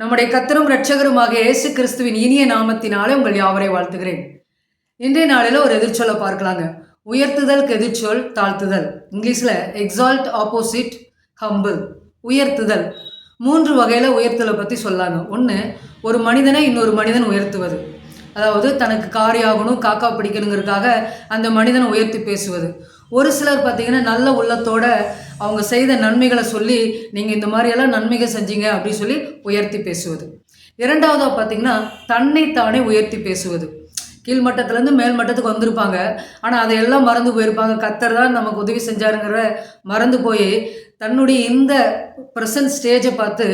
நம்முடைய கத்தரும் இரட்சகருமாக இயேசு கிறிஸ்துவின் இனிய நாமத்தினாலே உங்கள் யாவரை வாழ்த்துகிறேன். இன்றைய நாளில் ஒரு எதிர்ச்சொல்லை பார்க்கலாங்க. உயர்த்துதலுக்கு எதிர்ச்சொல் தாழ்த்துதல். இங்கிலீஷில் எக்ஸால்ட் ஆப்போசிட் ஹம்பிள் உயர்த்துதல். மூன்று வகையில் உயர்த்தலை பற்றி சொல்லாங்க. ஒன்று ஒரு மனிதனை இன்னொரு மனிதன் உயர்த்துவது. அதாவது தனக்கு காரியாகணும் காக்கா பிடிக்கணுங்கிறதுக்காக அந்த மனிதனை உயர்த்தி பேசுவது. ஒரு சிலர் பார்த்தீங்கன்னா நல்ல உள்ளத்தோட அவங்க செய்த நன்மைகளை சொல்லி நீங்கள் இந்த மாதிரியெல்லாம் நன்மைகள் செஞ்சீங்க அப்படின்னு சொல்லி உயர்த்தி பேசுவது. இரண்டாவதாக பார்த்தீங்கன்னா தன்னைத்தானே உயர்த்தி பேசுவது கீழ்மட்டத்துலேருந்து மேல்மட்டத்துக்கு வந்திருப்பாங்க. ஆனால் அதையெல்லாம் மறந்து போயிருப்பாங்க. கத்தர் தான் நமக்கு உதவி செஞ்சாருங்கிற மறந்து போய் தன்னுடைய இந்த ப்ரெசன்ட் ஸ்டேஜை பார்த்து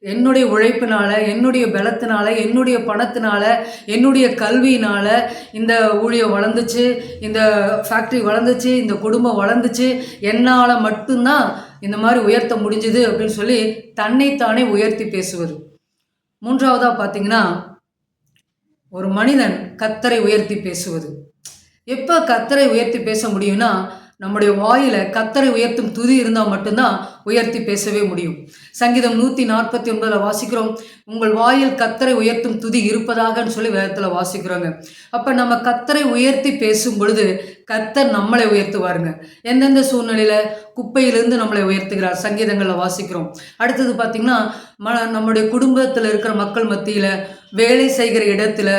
என்னுடைய உழைப்பினால் என்னுடைய பலத்தினால என்னுடைய பணத்தினால என்னுடைய கல்வியினால் இந்த ஊழியம் வளர்ந்துச்சு இந்த ஃபேக்ட்ரி வளர்ந்துச்சு இந்த குடும்பம் வளர்ந்துச்சு என்னால் மட்டும்தான் இந்த மாதிரி உயர்த்த முடிஞ்சுது அப்படின்னு சொல்லி தன்னைத்தானே உயர்த்தி பேசுவது. மூன்றாவதாக பார்த்தீங்கன்னா ஒரு மனிதன் கத்தரை உயர்த்தி பேசுவது. எப்போ கத்தரை உயர்த்தி பேச முடியும்னா நம்முடைய வாயில கத்தரை உயர்த்தும் துதி இருந்தால் மட்டும்தான் உயர்த்தி பேசவே முடியும். சங்கீதம் நூற்றி நாற்பத்தி ஒன்பதில் வாசிக்கிறோம் உங்கள் வாயில் கத்தரை உயர்த்தும் துதி இருப்பதாகன்னு சொல்லி வேதத்தில் வாசிக்கிறோங்க. அப்போ நம்ம கத்தரை உயர்த்தி பேசும் பொழுது கத்தர் நம்மளை உயர்த்துவாருங்க. எந்தெந்த சூழ்நிலையில் குப்பையிலிருந்து நம்மளை உயர்த்துகிறார் சங்கீதங்களில் வாசிக்கிறோம். அடுத்தது பார்த்திங்கன்னா ம நம்முடைய குடும்பத்தில் இருக்கிற மக்கள் மத்தியில் வேலை செய்கிற இடத்துல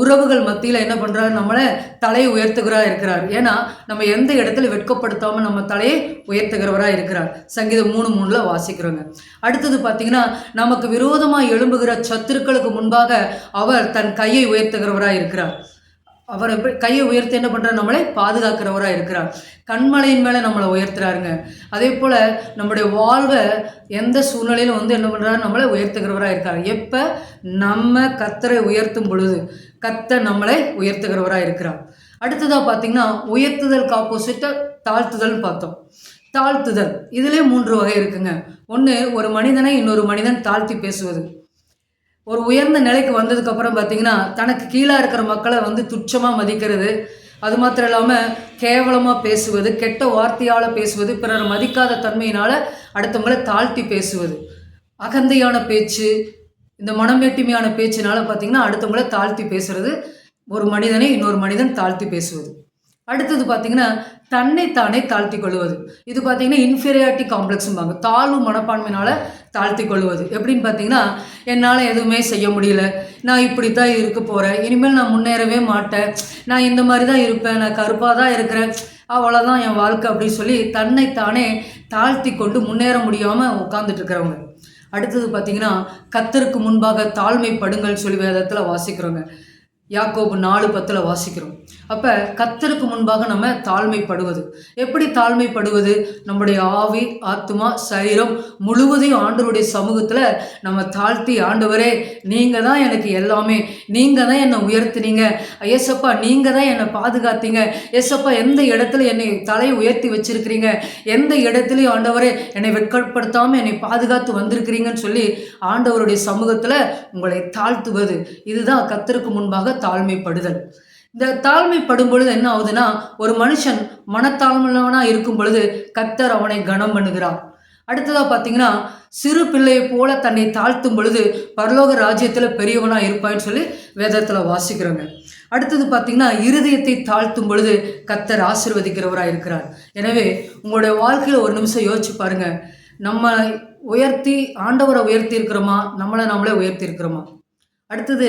உறவுகள் மத்தியில் என்ன பண்ணுறாரு நம்மளை தலையை உயர்த்துகிறா இருக்கிறார். ஏன்னா நம்ம எந்த இடத்துல வெட்கப்படுத்தாமல் நம்ம தலையை உயர்த்துகிறவராக இருக்கிறார். சங்கீதம் மூணு மூணில் வாசிக்கிறோங்க. அடுத்தது பார்த்தீங்கன்னா நமக்கு விரோதமாக எழும்புகிற சத்துருக்களுக்கு முன்பாக அவர் தன் கையை உயர்த்துகிறவராக இருக்கிறார். அவர் எப்படி கையை உயர்த்தி என்ன பண்ணுறாரு நம்மளை பாதுகாக்கிறவராக இருக்கிறார். கண்மலையின் மேலே நம்மளை உயர்த்துறாருங்க. அதே போல் நம்முடைய வாழ்வை எந்த சூழ்நிலையிலும் வந்து என்ன பண்ணுறாரு நம்மளை உயர்த்துகிறவராக இருக்கார். எப்போ? நம்ம கத்தரை உயர்த்தும் பொழுது கத்த நம்மளை உயர்த்துகிறவராக இருக்கிறார். அடுத்ததாக பார்த்தீங்கன்னா உயர்த்துதலுக்கு ஆப்போசிட்டாக தாழ்த்துதல்னு பார்த்தோம். தாழ்த்துதல். இதிலே மூன்று வகை இருக்குங்க. ஒன்று ஒரு மனிதனை இன்னொரு மனிதன் தாழ்த்தி பேசுவது. ஒரு உயர்ந்த நிலைக்கு வந்ததுக்கப்புறம் பார்த்தீங்கன்னா தனக்கு கீழே இருக்கிற மக்களை வந்து துச்சமாக மதிக்கிறது. அது மாத்திரம் இல்லாமல் கேவலமாக பேசுவது கெட்ட வார்த்தையால் பேசுவது பிறர் மதிக்காத தன்மையினால் அடுத்தவங்களை தாழ்த்தி பேசுவது. அகந்தையான பேச்சு இந்த மனமேட்டுமையான பேச்சினால பார்த்தீங்கன்னா அடுத்தவங்களை தாழ்த்தி பேசுறது. ஒரு மனிதனை இன்னொரு மனிதன் தாழ்த்தி பேசுவது. அடுத்தது பார்த்தீங்கன்னா தன்னைத்தானே தாழ்த்தி கொள்வது இது பார்த்தீங்கன்னா இன்ஃபீரியாரிட்டி காம்ப்ளெக்ஸும்பாங்க தாழ்வு மனப்பான்மையினால் தாழ்த்தி கொள்வது எப்படின்னு பார்த்தீங்கன்னா என்னால் எதுவுமே செய்ய முடியல. நான் இப்படி தான் இருக்க போகிறேன் இனிமேல் நான் முன்னேறவே மாட்டேன். நான் இந்த மாதிரி தான் இருப்பேன். நான் கருப்பாக தான் இருக்கிறேன். அவ்வளோதான் என் வாழ்க்கை அப்படின்னு சொல்லி தன்னைத்தானே தாழ்த்தி கொண்டு முன்னேற முடியாமல் உட்காந்துட்டு இருக்கிறவங்க. அடுத்தது பார்த்தீங்கன்னா கத்தருக்கு முன்பாக தாழ்மைப்படுங்கள் சொல்லி வேதத்தில் வாசிக்கிறோங்க யாக்கோபு நாலு பத்தில் வாசிக்கிறோம். அப்போ கத்தருக்கு முன்பாக நம்ம தாழ்மைப்படுவது. எப்படி தாழ்மைப்படுவது? நம்முடைய ஆவி ஆத்மா சரீரம் முழுவதையும் ஆண்டவருடைய சமூகத்தில் நம்ம தாழ்த்தி ஆண்டவரே நீங்கள் தான் எனக்கு எல்லாமே. நீங்கள் தான் என்னை உயர்த்தினீங்க. ஏசப்பா நீங்கள் தான் என்னை பாதுகாத்தீங்க. ஏசப்பா எந்த இடத்துல என்னை தலையை உயர்த்தி வச்சிருக்கிறீங்க? எந்த இடத்துலையும் ஆண்டவரே என்னை வெட்கப்படுத்தாமல் என்னை பாதுகாத்து வந்திருக்கிறீங்கன்னு சொல்லி ஆண்டவருடைய சமூகத்தில் உங்களை தாழ்த்துவது. இதுதான் கத்தருக்கு முன்பாக தாழ்மைப்படுதல். இந்த தாழ்மைப்படும் பொழுது என்ன ஆகுதுன்னா ஒரு மனுஷன் மனத்தாழ்மையானா இருக்கும் பொழுது கத்தர் அவனை கனம் பண்ணுகிறார். அடுத்ததாக பார்த்தீங்கன்னா சிறு பிள்ளையை போல தன்னை தாழ்த்தும் பொழுது பரலோக ராஜ்யத்தில் பெரியவனா இருப்பான்னு சொல்லி வேதத்தில் வாசிக்கிறாங்க. அடுத்தது பார்த்தீங்கன்னா இருதயத்தை தாழ்த்தும் பொழுது கத்தர் ஆசிர்வதிக்கிறவராக இருக்கிறார். எனவே உங்களுடைய வாழ்க்கையில் ஒரு நிமிஷம் யோசிச்சு பாருங்க. நம்ம உயர்த்தி ஆண்டவரை உயர்த்தி இருக்கிறோமா? நம்மளை நம்மளே உயர்த்தி இருக்கிறோமா? அடுத்தது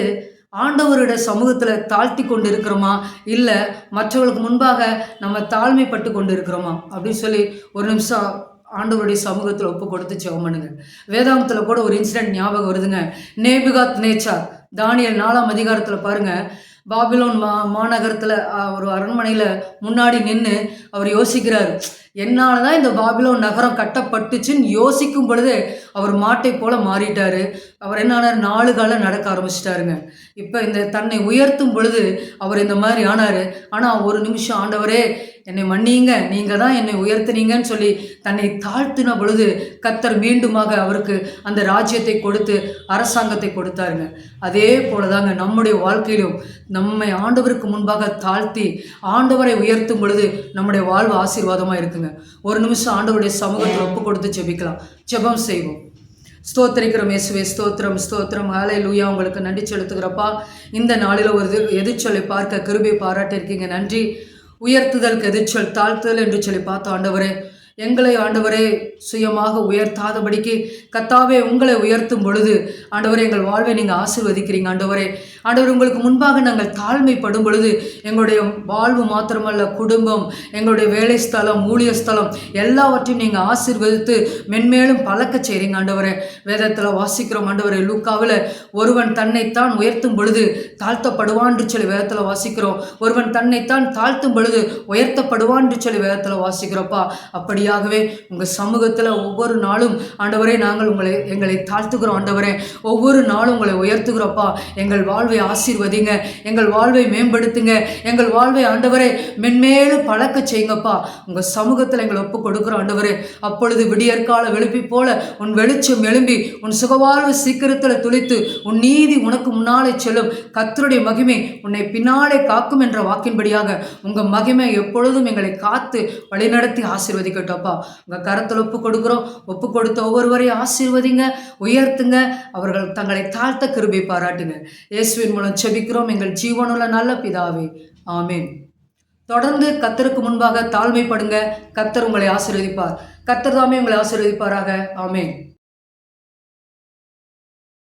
ஆண்டவரோட சமூகத்தில் தாழ்த்தி கொண்டு இருக்கிறோமா இல்லை மற்றவர்களுக்கு முன்பாக நம்ம தாழ்மைப்பட்டு கொண்டு இருக்கிறோமா அப்படின்னு சொல்லி ஒரு நிமிஷம் ஆண்டவருடைய சமூகத்தில் ஒப்பு கொடுத்து ஜெபம் பண்ணுங்க. வேதாந்தத்தில் கூட ஒரு இன்சிடென்ட் ஞாபகம் வருதுங்க. நேபிகாத் நேச்சார் தானியல் நாலாம் அதிகாரத்தில் பாருங்கள் பாபிலோன் மா மாநகரத்தில் ஒரு அரண்மனையில் முன்னாடி நின்று அவர் யோசிக்கிறார். என்னால் தான் இந்த பாபிலோ நகரம் கட்டப்பட்டுச்சுன்னு யோசிக்கும் பொழுது அவர் மாட்டை போல மாறிட்டார். அவர் என்னானார் நாலு காலம் நடக்க ஆரம்பிச்சிட்டாருங்க. இப்போ இந்த தன்னை உயர்த்தும் பொழுது அவர் இந்த மாதிரி ஆனார். ஆனால் ஒரு நிமிஷம் ஆண்டவரே என்னை மன்னியுங்க நீங்கள் தான் என்னை உயர்த்தினீங்கன்னு சொல்லி தன்னை தாழ்த்தின பொழுது கத்தர் மீண்டுமாக அவருக்கு அந்த ராஜ்யத்தை கொடுத்து அரசாங்கத்தை கொடுத்தாருங்க. அதே போல தாங்க நம்முடைய வாழ்க்கையிலும் நம்மை ஆண்டவருக்கு முன்பாக தாழ்த்தி ஆண்டவரை உயர்த்தும் பொழுது நம்முடைய வாழ்வு ஆசீர்வாதமாக இருக்குங்க. ஒரு நிமிஷம் ஆண்டவருடைய சமூகத்தில் ஒப்பு கொடுத்து ஜெபிக்கலாம். ஜெபம் செய்வோம். ஸ்தோத்திரிக்கிறோம் இயேசுவே ஸ்தோத்திரம் ஸ்தோத்திரம். ஆலை லூயா உங்களுக்கு நன்றி செலுத்துகிறப்பா. இந்த நாளில் ஒரு எதிர்ச்சொலை எதிர்ச்சொல்லை பார்க்க கிருபை பாராட்டியிருக்கீங்க. நன்றி. உயர்த்துதலுக்கு எதிர்ச்சொல் தாழ்த்துதல் என்று சொல்லி பார்த்த ஆண்டவரே எங்களை ஆண்டவரே சுயமாக உயர்த்தாதபடிக்கு கத்தாவே உங்களை உயர்த்தும் பொழுது ஆண்டவரே எங்கள் வாழ்வை நீங்கள் ஆசிர்வதிக்கிறீங்க ஆண்டவரே. ஆண்டவர் உங்களுக்கு முன்பாக நாங்கள் தாழ்மைப்படும் பொழுது எங்களுடைய வாழ்வு மாத்திரமல்ல குடும்பம் எங்களுடைய வேலை ஸ்தலம் ஊழிய ஸ்தலம் எல்லாவற்றையும் நீங்கள் ஆசீர்வதித்து மென்மேலும் பழக்க செய்கிறீங்க ஆண்டவரே. வேதத்தில் வாசிக்கிறோம் ஆண்டவரே லூக்காவில் ஒருவன் தன்னைத்தான் உயர்த்தும் பொழுது தாழ்த்தப்படுவான்னு சொல்லி வேதத்தில் வாசிக்கிறோம். ஒருவன் தன்னைத்தான் தாழ்த்தும் பொழுது உயர்த்தப்படுவான்னு சொல்லி வேதத்தில் வாசிக்கிறோப்பா. அப்படியாகவே உங்கள் சமூக சமூகத்தில் ஒவ்வொரு நாளும் ஆண்டவரே நாங்கள் உங்களை எங்களை தாழ்த்துக்கிறோம் ஆண்டவரே. ஒவ்வொரு நாளும் உங்களை உயர்த்துகிறோப்பா எங்கள் வாழ்வை ஆசீர்வதிங்க. எங்கள் வாழ்வை மேம்படுத்துங்க. எங்கள் வாழ்வை ஆண்டவரே மென்மேலும் பழக்க செய்யுங்கப்பா. உங்கள் சமூகத்தில் எங்களை ஒப்பு கொடுக்குறோம் ஆண்டவரே. அப்பொழுது விடியற்கால வெளுப்பி போல உன் வெளிச்சம் எழும்பி உன் சுகவாழ்வு சீக்கிரத்தில் துளித்து உன் நீதி உனக்கு முன்னாலே செல்லும். கத்தருடைய மகிமை உன்னை பின்னாலே காக்கும் என்ற வாக்கின்படியாக உங்கள் மகிமை எப்பொழுதும் எங்களை காத்து வழிநடத்தி ஆசீர்வதிக்கட்டோப்பா உங்கள் கரத்தில் ஒப்பு கொடுக்குறோம். ஒப்பு கொடுத்த ஒவ்வொருவரையும் ஆசீர்வதிங்க உயர்த்துங்க. அவர்கள் தங்களை தாழ்த்த கிருபை பாராட்டுங்க. இயேசுவின் மூலம் செபிக்கிறோம். எங்கள் ஜீவனுள்ள நல்ல பிதாவே. ஆமேன். தொடர்ந்து கத்தருக்கு முன்பாக தாழ்மைப்படுங்க. கத்தர் உங்களை ஆசீர்வதிப்பார். கத்தர் தாமே உங்களை ஆசீர்வதிப்பாராக. ஆமேன்.